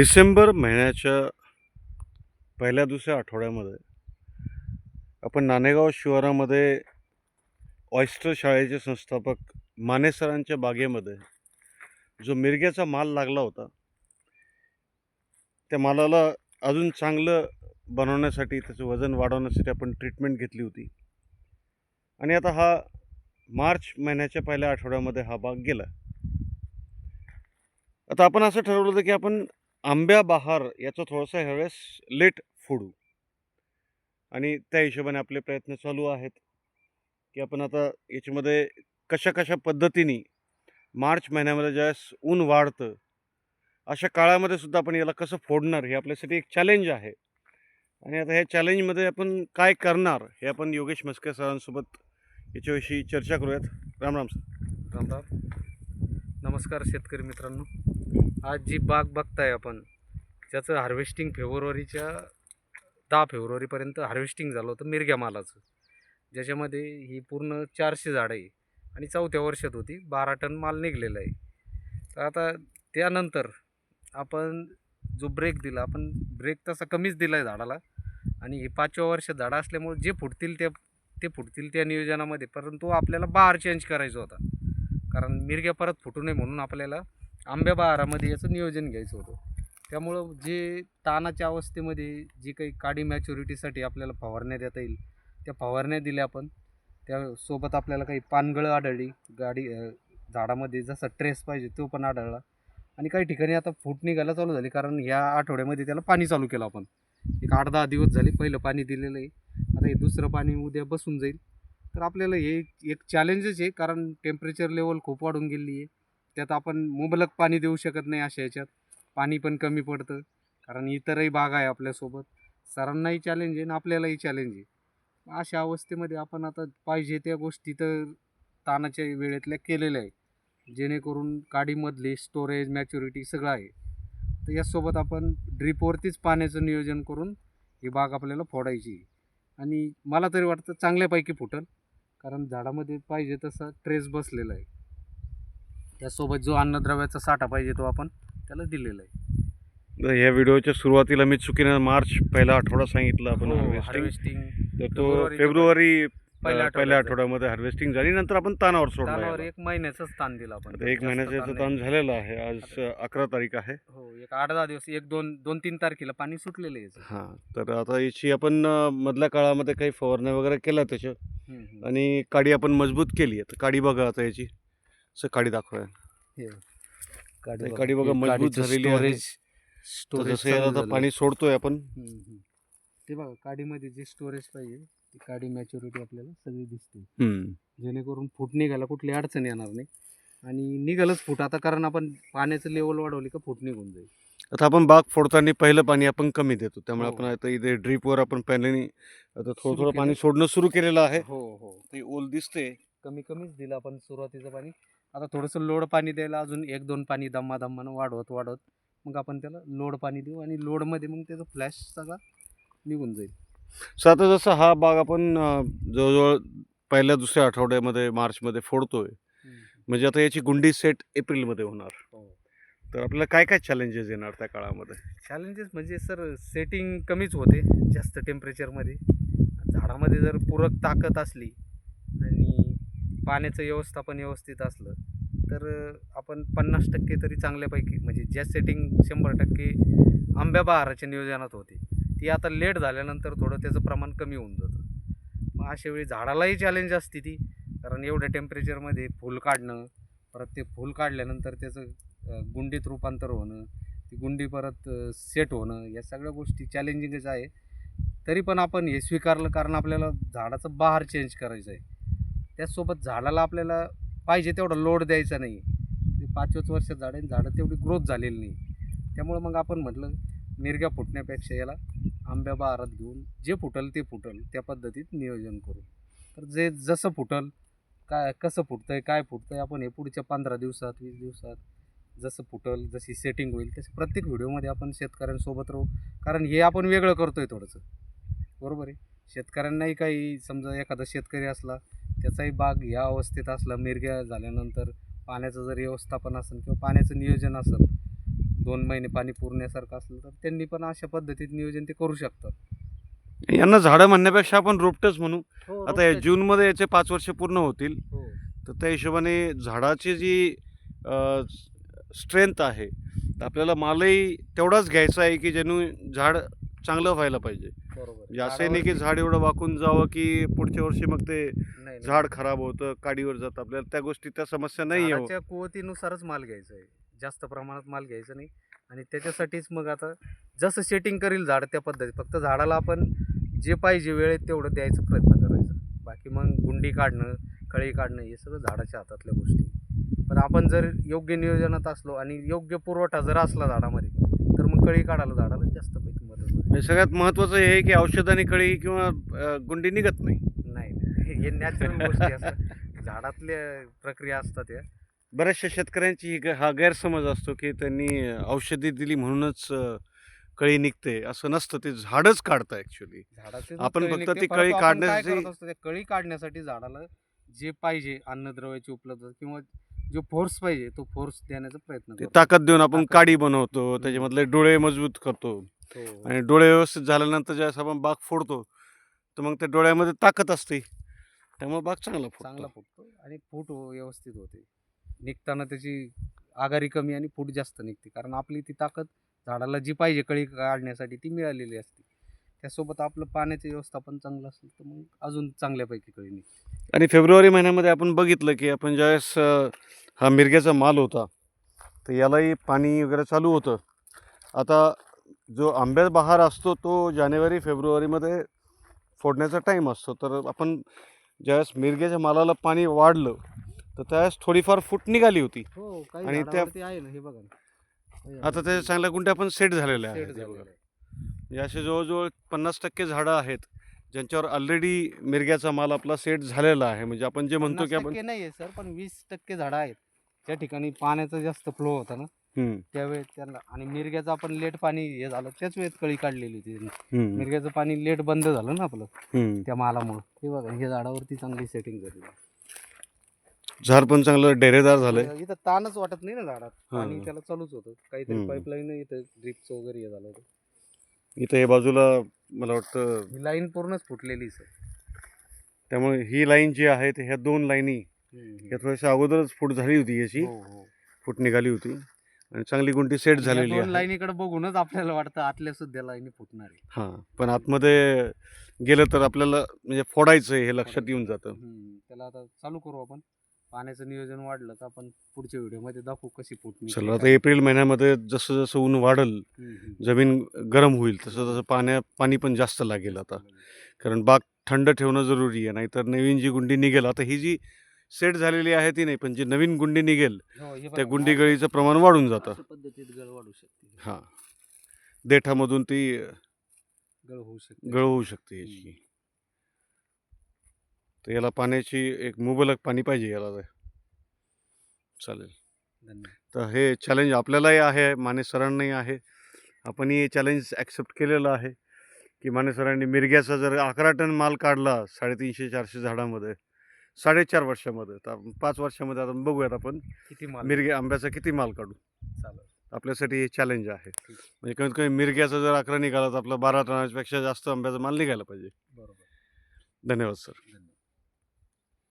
डिसेंबर महिन्याच्या पहिल्या दुसऱ्या आठवड्यामध्ये आपण नाणेगाव शिवारामध्ये ऑयस्टर शाळेचे संस्थापक माने सरांच्या बागेमध्ये जो मिरग्याचा माल लागला होता त्या मालाला अजून चांगलं बनवण्यासाठी त्याचं वजन वाढवण्यासाठी आपण ट्रीटमेंट घेतली होती. आणि आता हा मार्च महिन्याच्या पहिल्या आठवड्यामध्ये हा बाग गेला. आता आपण असं ठरवलं होतं की आपण आंब्या बहार याचं थोडंसं ह्यावेळेस लेट फोडू. आणि त्या हिशोबाने आपले प्रयत्न चालू आहेत. की आपण आता याच्यामध्ये कशा कशा पद्धतीने मार्च महिन्यामध्ये ज्यावेळेस ऊन वाढतं अशा काळामध्ये सुद्धा आपण याला कसं फोडणार हे आपल्यासाठी एक चॅलेंज आहे. आणि आता ह्या चॅलेंजमध्ये आपण काय करणार हे आपण योगेश मस्के सरांसोबत याच्याविषयी चर्चा करूयात. राम राम सर. राम राम. नमस्कार शेतकरी मित्रांनो. आज जी बाग बघताय आपण ज्याचं हार्वेस्टिंग फेब्रुवारीच्या दहा फेब्रुवारीपर्यंत हार्वेस्टिंग झालं होतं मिरग्या मालाचं. ज्याच्यामध्ये ही पूर्ण चारशे झाडं आहे आणि चौथ्या वर्षात होती बारा टन माल निघलेला आहे. तर आता त्यानंतर आपण जो ब्रेक दिला आपण ब्रेक तसा कमीच दिला आहे झाडाला. आणि हे पाचव्या वर्षात झाडं असल्यामुळे जे फुटतील ते ते फुटतील त्या नियोजनामध्ये परंतु आपल्याला बार चेंज करायचा होता. कारण मिरग्या परत फुटू नये म्हणून आपल्याला आंब्या बहारामध्ये याचं नियोजन घ्यायचं होतं. त्यामुळं जे तानाच्या अवस्थेमध्ये जी काही काडी मॅच्युरिटीसाठी आपल्याला फवारण्या देता येईल त्या फवारण्या दिल्या आपण. त्यासोबत आपल्याला काही पानगळं आढळली गाडी झाडामध्ये जसा ट्रेस पाहिजे तो पण आढळला. आणि काही ठिकाणी आता फूट निघायला चालू झाली कारण ह्या आठवड्यामध्ये त्याला पाणी चालू केलं आपण. एक आठ दहा दिवस झाले पहिलं पाणी दिलेलं आहे. आता हे दुसरं पाणी उद्या बसून जाईल. तर आपल्याला हे एक चॅलेंजच आहे कारण टेम्परेचर लेवल खूप वाढून गेली आहे. त्यात आपण मुबलक पाणी देऊ शकत नाही अशा ह्याच्यात. पाणी पण कमी पडतं. कारण इतरही बाग आहे आपल्यासोबत. सरांनाही चॅलेंज आहे आणि आपल्यालाही चॅलेंज आहे. अशा अवस्थेमध्ये आपण आता पाहिजे त्या गोष्टी तर तानाच्या वेळेतल्या केलेल्या आहे जेणेकरून काडीमधली स्टोरेज मॅच्युरिटी सगळं आहे. तर यासोबत आपण ड्रीपवरतीच पाण्याचं नियोजन करून ही बाग आपल्याला फोडायची आणि मला तरी वाटतं चांगल्यापैकी फुटल. कारण झाडामध्ये पाहिजे तसा ट्रेस बसलेला आहे. त्यासोबत जो अन्नद्रव्याचा साठा पाहिजे तो आपण त्याला दिलेला आहे. तर ह्या व्हिडिओच्या सुरुवातीला मी चुकीनं मार्च पहिला आठवडा सांगितलं आपण हार्वेस्टिंग हार्वेस्टिंग तर तो फेब्रुवारी पहिल्या पहिल्या आठवड्यामध्ये हार्वेस्टिंग झाली. नंतर आपण तानावर सोडला तानावर याला. एक महिन्याचाच ताण दिला आपण. आता एक जास्त महिन्याचा याचा ताण ताण नाही. झालेला आहे. आज अकरा तारीख आहे. हो एक आठ दहा दिवस एक दोन दोन तीन तारखेला पाणी सुटलेलं आहे याचं. हां तर आता याची आपण अ, मधल्या काळामध्ये काही फवारण्या वगैरे केल्या त्याच्या हम्म, हम्म. आणि काडी आपण मजबूत केली आहे. तर काडी बघा आता याची. काडी दाखवा ते बघा. काडी बघा मजबूत झालेली आहे. जसं आता. पाणी सोडतोय आपण. ते बघा काडीमध्ये जे स्टोरेज पाहिजे ती काडी मॅच्युरिटी आपल्याला सगळी दिसते. जेणेकरून फूट निघायला कुठली अडचण येणार नाही आणि निघालच फूट आता कारण आपण पाण्याचं लेवल वाढवली का फूट निघून जाईल आता आपण बाग फोडताना पहिलं पाणी आपण कमी देतो त्यामुळे हो. आपण आता इथे ड्रीपवर आपण पहिल्यानी आता थोडं थोडं. पाणी सोडणं सुरू केलेलं आहे हो हो ते ओल दिसते कमी कमीच दिलं आपण सुरुवातीचं पाणी आता थोडंसं लोड पाणी द्यायला अजून एक दोन पाणी दम्मा दम्मानं वाढवत वाढवत मग आपण त्याला लोड पाणी देऊ आणि लोडमध्ये मग त्याचा फ्लॅश सगळा निघून जाईल. सो आता जसं हा बाग आपण अं, जवळजवळ पहिल्या दुसऱ्या आठवड्यामध्ये मार्चमध्ये फोडतोय. म्हणजे आता याची गुंडी सेट एप्रिलमध्ये होणार. हो. तर आपल्याला काय काय चॅलेंजेस येणार त्या काळामध्ये? चॅलेंजेस म्हणजे सर सेटिंग कमीच होते जास्त टेम्परेचरमध्ये झाडामध्ये जर पूरक ताकद असली पाण्याचं व्यवस्थापन व्यवस्थित असलं तर आपण पन्नास टक्के तरी चांगल्यापैकी म्हणजे ज्या सेटिंग शंभर टक्के आंब्या बहाराच्या नियोजनात होती ती आता लेट झाल्यानंतर थोडं त्याचं प्रमाण कमी होऊन जातं. मग अशा वेळी झाडालाही चॅलेंज असते ती कारण एवढ्या टेम्परेचरमध्ये फूल काढणं परत ते फूल काढल्यानंतर त्याचं गुंडीत रूपांतर होणं ती गुंडी परत सेट होणं या सगळ्या गोष्टी चॅलेंजिंगच आहे. तरी पण आपण हे स्वीकारलं कारण आपल्याला झाडाचं बहार चेंज करायचं आहे. त्याचसोबत झाडाला आपल्याला पाहिजे तेवढा लोड द्यायचा नाही. पाचच पाचव्याच वर्षात झाड आहे झाडं तेवढी ग्रोथ झालेली नाही. त्यामुळं मग आपण म्हटलं मिरग्या फुटण्यापेक्षा याला आंब्या बहारात घेऊन जे फुटल ते फुटल त्या पद्धतीत नियोजन करू. तर जे जसं फुटल काय कसं फुटतं आहे काय फुटतं आहे आपण हे पुढच्या पंधरा दिवसात वीस दिवसात जसं फुटल जशी सेटिंग होईल तसे प्रत्येक व्हिडिओमध्ये आपण शेतकऱ्यांसोबत राहू. कारण हे आपण वेगळं करतो आहे थोडंसं. बरोबर आहे? शेतकऱ्यांनाही काही समजा एखादा शेतकरी असला त्याचाही बाग या अवस्थेत असला मिरग्या झाल्यानंतर पाण्याचं जर व्यवस्थापन असेल किंवा पाण्याचं नियोजन असेल दोन महिने पाणी पुरण्यासारखं असलं तर त्यांनी पण अशा पद्धतीत नियोजन ते करू शकतात. यांना झाडं म्हणण्यापेक्षा आपण रोपटच म्हणू. हो, आता या जूनमध्ये याचे पाच वर्ष पूर्ण होतील. हो. तर त्या हिशोबाने झाडाची जी स्ट्रेंथ आहे तर आपल्याला मालही तेवढाच घ्यायचा आहे की ज्यानं झाड चांगलं व्हायला पाहिजे. बरोबर. म्हणजे असं नाही की झाड एवढं वाकून जावं की पुढच्या वर्षी मग ते नाही. झाड खराब होतं काडीवर जातं आपल्याला. त्या गोष्टी त्या समस्या नाही आहे झाडाच्या कुवतीनुसारच माल घ्यायचा आहे. जास्त प्रमाणात माल घ्यायचा नाही. आणि त्याच्यासाठीच मग आता जसं सेटिंग करील झाड त्या पद्धती फक्त झाडाला आपण जे पाहिजे वेळेत तेवढं द्यायचा प्रयत्न करायचा. बाकी मग गुंडी काढणं कळी काढणं हे सगळं झाडाच्या हातातल्या गोष्टी. पण आपण जर योग्य नियोजनात असलो आणि योग्य पुरवठा जर असला झाडामध्ये तर मग कळी काढायला झाडाला जास्त होते म्हणजे सगळ्यात महत्त्वाचं हे आहे की औषधाने कळी किंवा अं, गुंडी निघत नाही. नाही. हे नॅचरल गोष्टी असतात. झाडातल्या प्रक्रिया असतात या. बऱ्याचशा शेतकऱ्यांची ही ग- हा गैरसमज असतो की त्यांनी औषधी दिली म्हणूनच अं, कळी निघते. असं नसतं. ते झाडच काढतं ॲक्च्युली झाडाचे आपण कळी फक्त निघते, ती परंतु कळी आपण काय काढण्यासाठी- करत असतो, त्या कळी काढण्यासाठी झाडाला जे पाहिजे अन्नद्रव्याची उपलब्धता किंवा जो फोर्स पाहिजे तो फोर्स देण्याचा प्रयत्न ते करतो. ताकद देऊन आपण ताकद. काडी बनवतो. त्याच्यामधले डोळे मजबूत करतो. आणि डोळे व्यवस्थित झाल्यानंतर ज्यावेळेस आपण बाग फोडतो तर मग त्या डोळ्यामध्ये ताकद असते. त्यामुळे बाग चांगला चांगला फुटतो आणि फूट व्यवस्थित होते. निघताना त्याची आगारी कमी आणि फूट जास्त निघते. कारण आपली ती ताकद झाडाला जी पाहिजे कळी काढण्यासाठी ती मिळालेली असते. त्यासोबत आपलं पाण्याचं व्यवस्थापन चांगलं असेल तर मग अजून चांगल्यापैकी कळी निघते. आणि फेब्रुवारी महिन्यामध्ये आपण बघितलं की आपण ज्यावेळेस हा मिरग्याचा माल होता तर यालाही पाणी वगैरे चालू होतं. आता जो आंब्या बहार असतो तो जानेवारी फेब्रुवारीमध्ये फोडण्याचा टाईम असतो. तर आपण ज्यावेळेस मिरग्याच्या मालाला पाणी वाढलं तर त्यावेळेस थोडीफार फूट निघाली होती. हो आणि त्या- झाडावरती आहे ना हे बघा ना. आता त्याच्या चांगल्या गुंठे आपण सेट झालेल्या आहेत हे. म्हणजे असे जवळजवळ पन्नास टक्के झाडं आहेत ज्यांच्यावर ऑलरेडी मिरग्याचा माल आपला सेट झालेला आहे. म्हणजे आपण जे म्हणतो की आपण नाही आहे सर पण वीस टक्के झाडं आहेत. ज्या ठिकाणी पाण्याचा जास्त फ्लो होता ना. त्यावेळेस त्यांना आणि मिरग्याचं आपण लेट पाणी हे झालं त्याच वेळेत कळी काढलेली होती त्यांनी. मिरग्याचं पाणी लेट बंद झालं ना आपलं. त्या मालामुळं. हे बघा हे झाडावरती चांगली सेटिंग झाली. झाड पण चांगलं डेरेदार झालंय. इथं ताणच वाटत नाही ना झाडात. पाणी त्याला चालूच होतं. काहीतरी. पाईपलाईन इथं ड्रिपचं वगैरे हे झालं होतं. इथं हे बाजूला मला वाटतं ही लाईन पूर्णच फुटलेली सर त्यामुळे ही लाईन जी आहे ह्या दोन लाईनी या थोड्याशा अगोदरच फूट झाली होती याची. हो हो. फूट निघाली होती. आणि चांगली गुंटी सेट झालेली आहे. लाईनीकडे बघूनच आपल्याला वाटतं आतल्या सुद्धा लाईनी फुटणार आहे. हां पण आतमध्ये गेलं तर आपल्याला म्हणजे फोडायचं आहे हे लक्षात येऊन जातं. हम्म, त्याला आता चालू करू आपण. पाण्याचं नियोजन वाढलं तर आपण पुढच्या व्हिडिओमध्ये दाखवू कशी फुटणी चला आता एप्रिल महिन्यामध्ये जसं जसं ऊन वाढल जमीन गरम होईल तसं तसं पाण्या पाणी पण जास्त लागेल आता. कारण बाग थंड ठेवणं जरुरी आहे नाहीतर नवीन जी गुंडी निघेल आता ही जी सेट झालेली आहे ती नाही पण जी नवीन गुंडी निघेल हो, त्या गुंडी गळीचं प्रमाण वाढून जातं. अशा पद्धतीत गळ वाढू शकते. हां. देठामधून ती गळ होऊ शकते. गळ होऊ शकते याची. तर याला पाण्याची एक मुबलक पाणी पाहिजे याला. चालेल. तर हे चॅलेंज आपल्यालाही आहे माने सरांनाही आहे. आपणही हे चॅलेंज ॲक्सेप्ट केलेलं आहे की माने सरांनी मिरग्याचा जर अकरा टन माल काढला साडेतीनशे चारशे झाडामध्ये साडेचार वर्षामध्ये. आपण पाच वर्षामध्ये आता बघूयात आपण. किती माल मिरग्या आंब्याचा किती माल काढू? चालेल. आपल्यासाठी हे चॅलेंज आहे. ठीक. म्हणजे कमीत कमी मिरग्याचा जर अकरा निघाला तर आपला बारा टनापेक्षा जास्त आंब्याचा माल निघायला पाहिजे. बरोबर. धन्यवाद सर धन्यवाद.